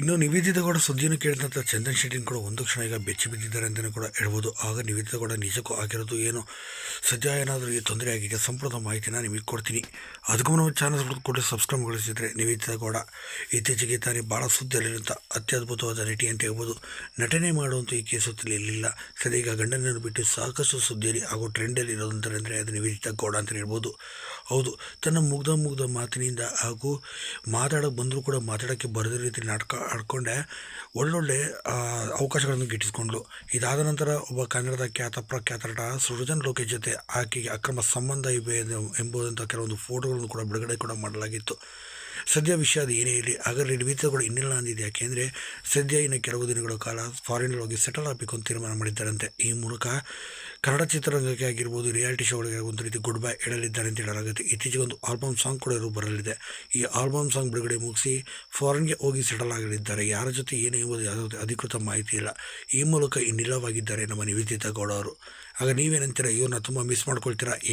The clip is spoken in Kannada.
ಇನ್ನು ನಿವೇದಿತ ಗೌಡ ಸುದ್ದಿಯನ್ನು ಕೇಳಿದಂಥ ಚಂದನ್ ಶೆಟ್ಟಿನ ಕೂಡ ಒಂದು ಕ್ಷಣ ಈಗ ಬೆಚ್ಚಿ ಬಿದ್ದಿದ್ದಾರೆ ಅಂತಲೇ ಕೂಡ ಹೇಳ್ಬೋದು. ಆಗ ನಿವೇದಿತ ಕೂಡ ನಿಜಕ್ಕೂ ಆಗಿರೋದು ಏನು? ಸದ್ಯ ಏನಾದರೂ ಈ ತೊಂದರೆ ಆಗಿದೆ ಸಂಪೂರ್ಣ ಮಾಹಿತಿನ ನಿಮಗೆ ಕೊಡ್ತೀನಿ. ಅದಕ್ಕೂ ನಾವು ಚಾನಲ್ ಕೂಡ ಸಬ್ಸ್ಕ್ರೈಬ್ ಗೊಳಿಸಿದರೆ ನಿವೇದಿತ ಗೌಡ ಇತ್ತೀಚೆಗೆ ತಾನೇ ಭಾಳ ಸುದ್ದಿಯಲ್ಲಿರುವಂಥ ಅತ್ಯದ್ಭುತವಾದ ನಟಿ ಅಂತ ಹೇಳ್ಬೋದು. ನಟನೆ ಮಾಡುವಂಥ ಈ ಕೇಸಲ್ಲಿ ಇರಲಿಲ್ಲ ಸರಿ ಈಗ ಗಂಡನನ್ನು ಬಿಟ್ಟು ಸಾಕಷ್ಟು ಸುದ್ದಿಯಲ್ಲಿ ಹಾಗೂ ಟ್ರೆಂಡಲ್ಲಿ ಇರೋದಂತಾರೆ ಅಂದರೆ ಅದು ನಿವೇದಿತ ಗೌಡ ಅಂತ ಹೇಳ್ಬೋದು. ಹೌದು, ತನ್ನ ಮುಗ್ಧ ಮುಗ್ಧ ಮಾತಿನಿಂದ ಹಾಗೂ ಮಾತಾಡೋಕೆ ಬಂದರೂ ಕೂಡ ಮಾತಾಡೋಕ್ಕೆ ಬರದ ರೀತಿ ನಾಟಕ ಆಡ್ಕೊಂಡೆ. ಒಳ್ಳೊಳ್ಳೆ ಅವಕಾಶಗಳನ್ನು ಗಿಟ್ಟಿಸ್ಕೊಂಡ್ಳು ಇದಾದ ನಂತರ ಒಬ್ಬ ಕನ್ನಡದ ಖ್ಯಾತ ಪ್ರಖ್ಯಾತ ನಟ ಸೃಜನ್ ಲೋಕೇಶ್ ಜೊತೆ ಆಕೆಗೆ ಅಕ್ರಮ ಸಂಬಂಧ ಇವೆ ಎಂಬುದಂಥ ಕೆಲವೊಂದು ಫೋಟೋಗಳನ್ನು ಕೂಡ ಬಿಡುಗಡೆ ಕೂಡ ಮಾಡಲಾಗಿತ್ತು. ಸದ್ಯ ವಿಷಯ ಅದು ಏನೇ ಇರಲಿ, ಹಾಗಾದರೆ ಕೂಡ ಇನ್ನಿಲ್ಲ ಅಂದಿದೆ. ಯಾಕೆಂದರೆ ಸದ್ಯ ಇನ್ನು ಕೆಲವು ದಿನಗಳ ಕಾಲ ಫಾರಿನಲ್ಲಿ ಹೋಗಿ ಸೆಟಲ್ ಆಗಬೇಕು ಅಂತ ತೀರ್ಮಾನ ಮಾಡಿದ್ದಾರಂತೆ. ಈ ಮೂಲಕ ಕನ್ನಡ ಚಿತ್ರರಂಗಕ್ಕೆ ಆಗಿರ್ಬೋದು ರಿಯಾಲಿಟಿ ಶೋಗಳಿಗೆ ಒಂದು ರೀತಿ ಗುಡ್ ಬೈ ಹೇಳಲಿದ್ದಾರೆ ಅಂತ ಹೇಳಲಾಗುತ್ತೆ. ಇತ್ತೀಚೆಗೆ ಒಂದು ಆಲ್ಬಮ್ ಸಾಂಗ್ ಕೂಡ ಇವರು ಬರಲಿದೆ. ಈ ಆಲ್ಬಮ್ ಸಾಂಗ್ ಬಿಡುಗಡೆ ಮುಗಿಸಿ ಫಾರಿನ್ಗೆ ಹೋಗಿ ಸೆಟಲ್ ಆಗಲಿದ್ದಾರೆ. ಯಾರ ಜೊತೆ ಏನು ಎಂಬುದು ಯಾವುದೇ ಅಧಿಕೃತ ಮಾಹಿತಿ ಇಲ್ಲ. ಈ ಮೂಲಕ ಇನ್ನಿಲ್ಲವಾಗಿದ್ದಾರೆ ನಮ್ಮ ನಿವೇದಿತ ಗೌಡ ಅವರು. ಆಗ ನೀವೇನಂತೀರಾ? ಇವ್ರನ್ನ ತುಂಬ ಮಿಸ್ ಮಾಡ್ಕೊಳ್ತೀರಾ?